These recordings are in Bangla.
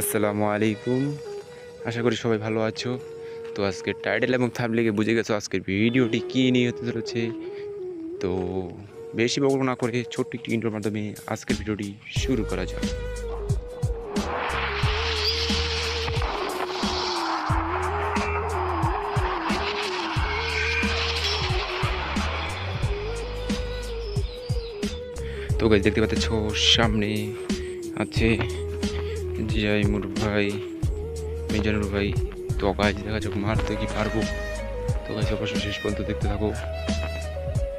আসসালামু আলাইকুম। আশা করি সবাই ভালো আছো। তো আজকে টাইটেল এবং থামলেগে বুঝে গেছো আজকের ভিডিওটি কী নিয়ে হতে চলেছে। তো বেশি বকবক না করে ছোট্ট একটি ইন্টোর মাধ্যমে আজকের ভিডিওটি শুরু করা যাক। তো গাছ দেখতে পাচ্ছ সামনে আছে জিয়াইমুর ভাই, মিজানুর ভাই, তো গাছ দেখা যাক মারতে কি পারব? তো গাছ অবশ্যই শেষ পর্যন্ত দেখতে থাকো।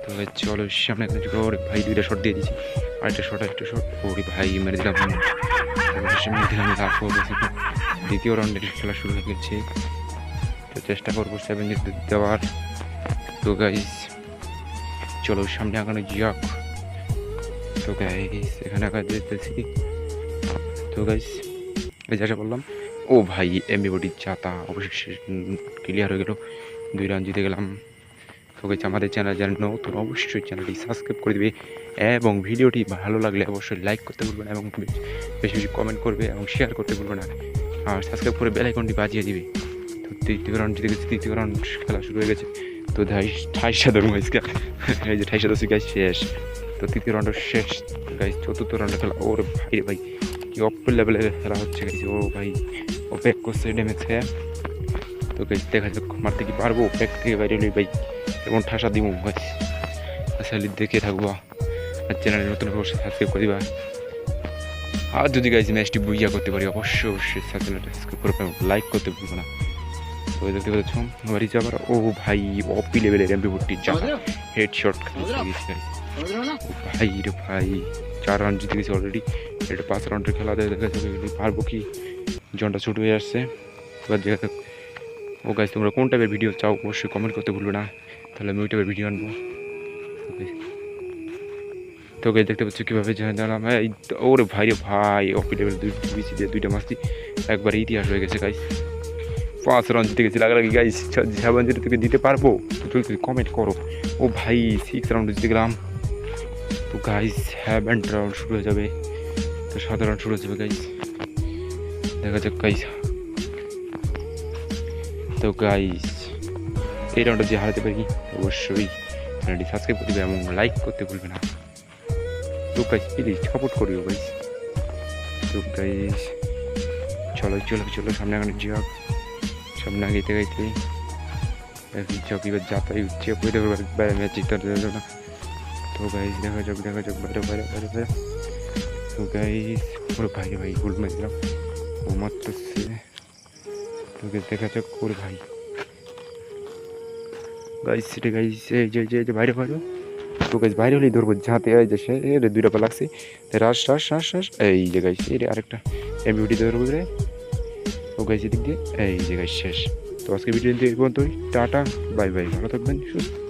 তো চলো, সামনে ওরে ভাই দুইটা শট দিয়ে দিয়েছি আরেকটা শট একটা শট ওরে ভাই, মেরে দিলাম। মেরে দিলাম দ্বিতীয় রাউন্ডের খেলা শুরু হয়ে গেছে। তো চেষ্টা করব সেভেন দেওয়ার তো গাইস, চলো, সামনে আগানো যাক। তো গাইস, এখানে আঁকা যেতেছি তো গাইস এই যেটা বললাম ও ভাই এমবি বডির চাতা অবশ্যই ক্লিয়ার হয়ে গেল। দুই রান জিতে গেলাম। তো গাইস আমাদের চ্যানেল যারা নতুন, অবশ্যই চ্যানেলটি সাবস্ক্রাইব করে দিবে এবং ভিডিওটি ভালো লাগলে অবশ্যই লাইক করতে ভুলবে না এবং বেশি বেশি কমেন্ট করবে এবং শেয়ার করতে ভুলবে না। আর সাবস্ক্রাইব করে বেল আইকনটি বাজিয়ে দিবে। তো তৃতীয় রাউন্ড জিতে গেছে, তৃতীয় রাউন্ড খেলা শুরু হয়ে গেছে। তো ধাই ঠাই সাদর গাইসকে এই যে ঠাই সাদর গাইস শেষ। তো তৃতীয় রাউন্ড শেষ। গাইস চতুর্থ রাউন্ডে খেলা। ওর ভাই ভাই। কি অপ্পর লেভেলের খেলা হচ্ছে গাইস, ও ভাই ও করছে ড্যামেজ তো গাইস, দেখা যাক, মারতে কি পারব? প্যাক থেকে বাইরে হলে ভাই, এবং ঠাসা দিব গাইস। আসলে দেখে থাকব। আর চ্যানেলে নতুন অবশ্যই সাবস্ক্রাইব করে দিবা। আর যদি গাইস ম্যাচটি বুইয়া করতে পারি, অবশ্যই অবশ্যই চ্যানেলটা সাবস্ক্রাইব করে লাইক করতে ভুলবো না। তো দেখতে পাচ্ছ বাড়ি যাবার, ও ভাই অপি লেভেলের এমপি ভর্তি যা হেড শট খাইছে ভাই রে ভাই চার রান জিতে গেছি অলরেডি এটা পাঁচ রাউন্ডের খেলা দেখা যাবে পারব কি? জনটা ছোট হয়ে আসছে। এবার দেখা যাক। ও গাছ তোমরা কোন টাইপের ভিডিও চাও অবশ্যই কমেন্ট করতে ভুলবে না। তাহলে আমি ওই টাইপের ভিডিও আনব. তো গাছ দেখতে পাচ্ছ কীভাবে জানালাম এই ওরে ভাই রে ভাই অপি লেভেল দুই বিসি দিয়ে দুইটা মাস্তি একবার ইতিহাস হয়ে গেছে গাইস পাঁচ রান জিতে গেছি। লাগা লাগি গাইস সেভেন জিরো থেকে দিতে পারব, তো তুমি কমেন্ট করো। ও ভাই সিক্স রাউন্ড জিতে গেলাম। তো গাইস সেভেন রাউন্ড শুরু হয়ে যাবে। তো সাত রাউন্ড শুরু হয়ে যাবে গাইস দেখা যাক গাইস তো গাইস এই রাউন্ডে যে হারাতে পারি, অবশ্যই চ্যানেলটি সাবস্ক্রাইব করে দেবে এবং লাইক করতে ভুলবে না। তো গাইস প্লিজ সাপোর্ট করিও গাইস তো গাইস চলো চলো চলো, সামনে আগানো যাক। আগাইতে গাইতে যাক এবার যাতাই উঠছে বাইরে ম্যাচ জিতার জন্য তো গাইস দেখা যাক দেখা যাক বাইরে বাইরে বাইরে বাইরে। তো গাইস ওরে ভাই ভাই গোল মেরে দিলাম ও মারতেছে। তো দেখা যাক ওরে ভাই। গাইস সেটা গাইস এই যে যে বাইরে বাইরে। তো গাইস বাইরে হলেই ধরবো, যাতে এই যে সে দুইটা পা লাগছে। রাস রাস রাস রাস। এই যে গাইস রে আরেকটা এমবিউটি ধরবো রে। ও গাইস এদিক দিয়ে, এই জায়গায় শেষ। তো আজকে ভিডিও দিয়ে পর্যন্তই। টাটা বাই বাই ভালো থাকবেন, সুস্থ।